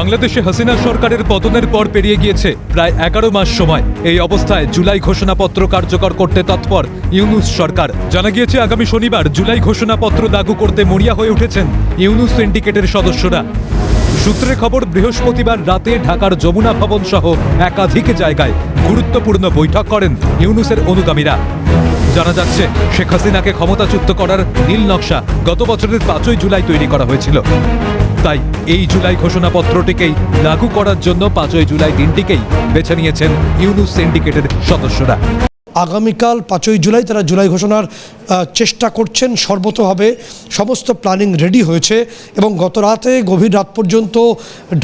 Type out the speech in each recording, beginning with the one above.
বাংলাদেশে হাসিনা সরকারের পতনের পর পেরিয়ে গিয়েছে প্রায় এগারো মাস সময়। এই অবস্থায় জুলাই ঘোষণাপত্র কার্যকর করতে তৎপর ইউনুস সরকার। জানা গিয়েছে, আগামী শনিবার জুলাই ঘোষণাপত্র দাগু করতে মরিয়া হয়ে উঠেছেন ইউনুস সিন্ডিকেটের সদস্যরা। সূত্রে খবর, বৃহস্পতিবার রাতে ঢাকার যমুনা ভবন সহ একাধিক জায়গায় গুরুত্বপূর্ণ বৈঠক করেন ইউনুসের অনুগামীরা। জানা যাচ্ছে, শেখ হাসিনাকে ক্ষমতাচ্যুত করার নীল নকশা গত বছরের পাঁচই জুলাই তৈরি করা হয়েছিল। তাই এই জুলাই ঘোষণাপত্রটিকেই লাগু করার জন্য পাঁচই জুলাই দিনটিকেই বেছে নিয়েছেন ইউনুস সিন্ডিকেটের সদস্যরা। আগামীকাল পাঁচই জুলাই তারা জুলাই ঘোষণার চেষ্টা করছেন সর্বতভাবে সমস্ত প্ল্যানিং রেডি হয়েছে এবং গত রাতে গভীর রাত পর্যন্ত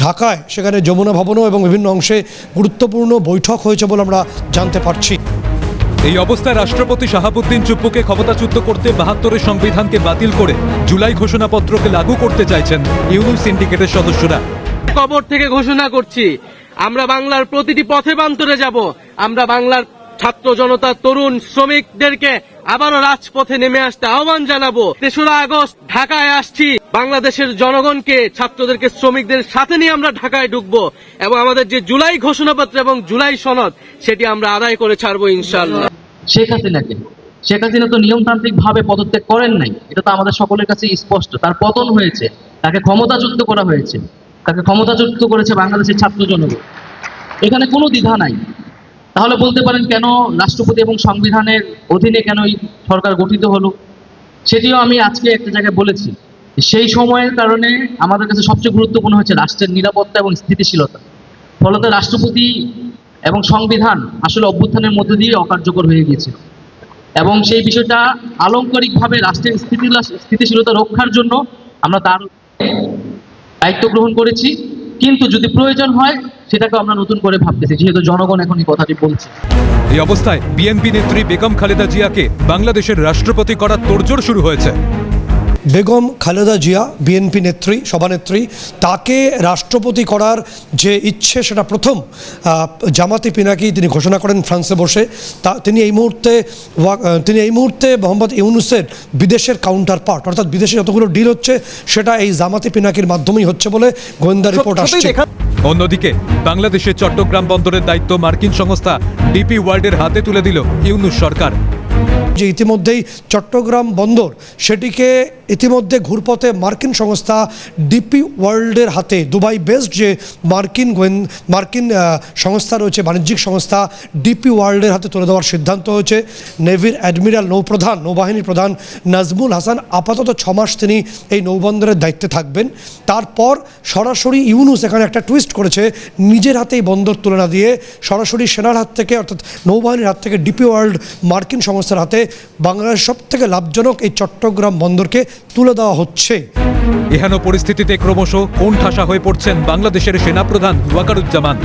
ঢাকায় সেখানে যমুনা ভবনও এবং বিভিন্ন অংশে গুরুত্বপূর্ণ বৈঠক হয়েছে বলে আমরা জানতে পারছি। এই অবস্থায় রাষ্ট্রপতি শাহাবুদ্দিন চুপ্পুকে ক্ষমতাচ্যুত করতে বাহাত্তরের সংবিধানকে বাতিল করে জুলাই ঘোষণাপত্রকে লাগু করতে চাইছেন ইউনুস সিন্ডিকেটের সদস্যরা। কবর থেকে ঘোষণা করছি। আমরা বাংলার প্রতিটি পথে বান্তরে যাব। আমরা বাংলার ছাত্র জনতা, তরুণ, শ্রমিকদেরকে আবারও রাজপথে নেমে আসতে আহ্বান জানাব। তেসরা আগস্ট ঢাকায় আসছি। বাংলাদেশের জনগণকে, ছাত্রদেরকে, শ্রমিকদের সাথে নিয়ে আমরা ঢাকায় ঢুকবো এবং আমাদের যে জুলাই ঘোষণাপত্র এবং জুলাই সনদ, সেটি আমরা আদায় করে ছাড়বো ইনশাল্লাহ শেখ হাসিনাকে। শেখ হাসিনা তো নিয়মতান্ত্রিক ভাবে পদত্যাগ করেন নাই। এটা তো আমাদের সকলের কাছে স্পষ্ট। তার পতন হয়েছে। তাকে ক্ষমতাচ্যুত করা হয়েছে। তাকে ক্ষমতাচ্যুত করেছে বাংলাদেশের ছাত্র জনগণ। এখানে কোনো দ্বিধা নাই। তাহলে বলতে পারেন কেন রাষ্ট্রপতি এবং সংবিধানের অধীনে কেন এই সরকার গঠিত হলো? সেটিও আমি আজকে একটা জায়গায় বলেছি। সেই সময়ের কারণে আমাদের কাছে সবচেয়ে গুরুত্বপূর্ণ হচ্ছে রাষ্ট্রের নিরাপত্তা এবং স্থিতিশীলতা। ফলত রাষ্ট্রপতি এবং সংবিধান আসলে অভ্যুত্থানের মধ্যে দিয়ে অকার্যকর হয়ে গিয়েছিল। এবং সেই বিষয়টা আলংকারিকভাবে রাষ্ট্রের স্থিতিশীলতা রক্ষার জন্য আমরা তার দায়িত্ব গ্রহণ করেছি। কিন্তু যদি প্রয়োজন হয়, সেটাকে আমরা নতুন করে ভাবতেছি, যেহেতু জনগণ এখন এই কথাটি বলছে। এই অবস্থায় বিএনপি নেত্রী বেগম খালেদা জিয়াকে বাংলাদেশের রাষ্ট্রপতি করার তোড়জোড় শুরু হয়েছে। বেগম খালেদা জিয়া বিএনপি নেত্রী সভানেত্রী তাকে রাষ্ট্রপতি করার যে ইচ্ছে সেটা প্রথম জামাতি পিনাকি তিনি ঘোষণা করেন ফ্রান্সে বসে। তা তিনি এই মুহূর্তে তিনি এই মুহূর্তে মোহাম্মদ ইউনুসের বিদেশের কাউন্টার পার্ট অর্থাৎ বিদেশে যতগুলো ডিল হচ্ছে সেটা এই জামাতি পিনাকির মাধ্যমেই হচ্ছে বলে গোয়েন্দা রিপোর্ট আসছে। অন্যদিকে বাংলাদেশের চট্টগ্রাম বন্দরের দায়িত্ব মার্কিন সংস্থা ডিপি ওয়ার্ল্ডের হাতে তুলে দিল ইউনুস সরকার। যে ইতিমধ্যেই চট্টগ্রাম বন্দর সেটিকে ইতিমধ্যে ঘুরপথে মার্কিন সংস্থা ডিপি ওয়ার্ল্ডের হাতে, দুবাই বেসড যে মার্কিন গোয়েন, মার্কিন সংস্থা রয়েছে, বাণিজ্যিক সংস্থা ডিপি ওয়ার্ল্ডের হাতে তুলে দেওয়ার সিদ্ধান্ত হয়েছে। নেভির অ্যাডমিরাল নৌপ্রধান, নৌবাহিনীর প্রধান নাজমুল হাসান আপাতত ছমাস তিনি এই নৌবন্দরের দায়িত্বে থাকবেন। তারপর সরাসরি ইউনুস এখানে একটা টুইস্ট করেছে, নিজের হাতে এই বন্দর তুলে না দিয়ে সরাসরি সেনার হাত থেকে, অর্থাৎ নৌবাহিনীর হাত থেকে ডিপি ওয়ার্ল্ড মার্কিন সংস্থার হাতে বাংলাদেশ সব থেকে লাভজনক এই চট্টগ্রাম বন্দরকে তুলে দেওয়া হচ্ছে। এহেন পরিস্থিতিতে ক্রমশ কোন ঠাসা হয়ে পড়ছেন বাংলাদেশের সেনাপ্রধান ওয়াকারুজ্জামান।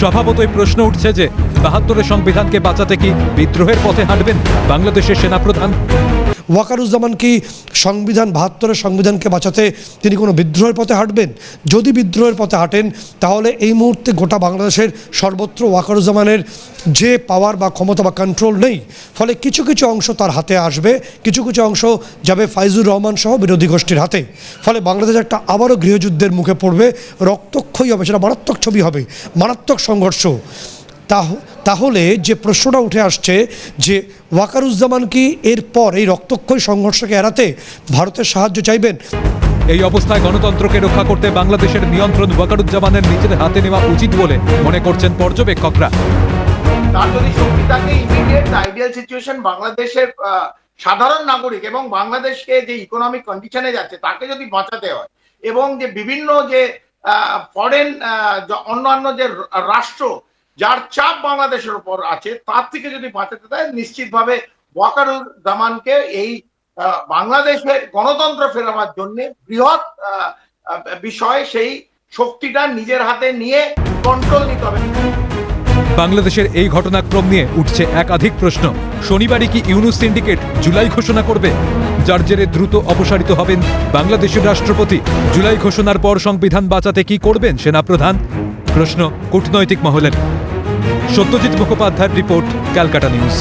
স্বভাবতই প্রশ্ন উঠছে যে, বাহাত্তরের সংবিধানকে বাঁচাতে কি বিদ্রোহের পথে হাঁটবেন বাংলাদেশের সেনাপ্রধান? ওয়াকারুজ্জামান কি সংবিধান, বাহাত্তরের সংবিধানকে বাঁচাতে তিনি কোনো বিদ্রোহের পথে হাঁটবেন? যদি বিদ্রোহের পথে হাঁটেন, তাহলে এই মুহূর্তে গোটা বাংলাদেশের সর্বত্র ওয়াকারুজ্জামানের যে পাওয়ার বা ক্ষমতা বা কন্ট্রোল নেই, ফলে কিছু কিছু অংশ তার হাতে আসবে, কিছু কিছু অংশ যাবে ফাইজুর রহমান সহ বিরোধী গোষ্ঠীর হাতে। ফলে বাংলাদেশ একটা আবারও গৃহযুদ্ধের মুখে পড়বে, রক্তক্ষয়ী হবে, সেটা মারাত্মক ছবি হবে, মারাত্মক সংঘর্ষ। তাহলে যে প্রশ্নটা উঠে আসছে যে ওয়াকারুজ্জামান কি এরপর এই রক্তক্ষয় সংঘর্ষকে এড়াতে ভারতের সাহায্য চাইবেন? এই অবস্থায় গণতন্ত্রকে রক্ষা করতে বাংলাদেশের নিয়ন্ত্রণ ওয়াকারুজ্জামানের নিজের হাতে নেওয়া উচিত বলে মনে করছেন পর্যবেক্ষকরা। তার যদি শক্তি থাকে ইমিডিয়েট আইডিয়াল সিচুয়েশন বাংলাদেশের আহ, সাধারণ নাগরিক এবং বাংলাদেশকে যে ইকোনমিক কন্ডিশনে যাচ্ছে তাকে যদি বাঁচাতে হয় এবং যে বিভিন্ন যে ফরেন অন্যান্য যে রাষ্ট্র যার চাপ বাংলাদেশের উপর আছে, তার থেকে যদি বাঁচাতে দেয়, নিশ্চিতভাবে ওয়াকারুল জামানকে এই বাংলাদেশের গণতন্ত্র ফেরাবার জন্য বৃহৎ বিষয় সেই শক্তিটা নিজের হাতে নিয়ে কন্ট্রোল নিতে হবে। বাংলাদেশের এই ঘটনাক্রম নিয়ে উঠছে একাধিক প্রশ্ন। শনিবারই কি ইউনুস সিন্ডিকেট জুলাই ঘোষণা করবে? যার জেরে দ্রুত অপসারিত হবেন বাংলাদেশের রাষ্ট্রপতি। জুলাই ঘোষণার পর সংবিধান বাঁচাতে কি করবেন সেনাপ্রধান? প্রশ্ন কূটনৈতিক মহলের। সত্যজিৎ মুখোপাধ্যায়ের রিপোর্ট ক্যালকাটা নিউজ।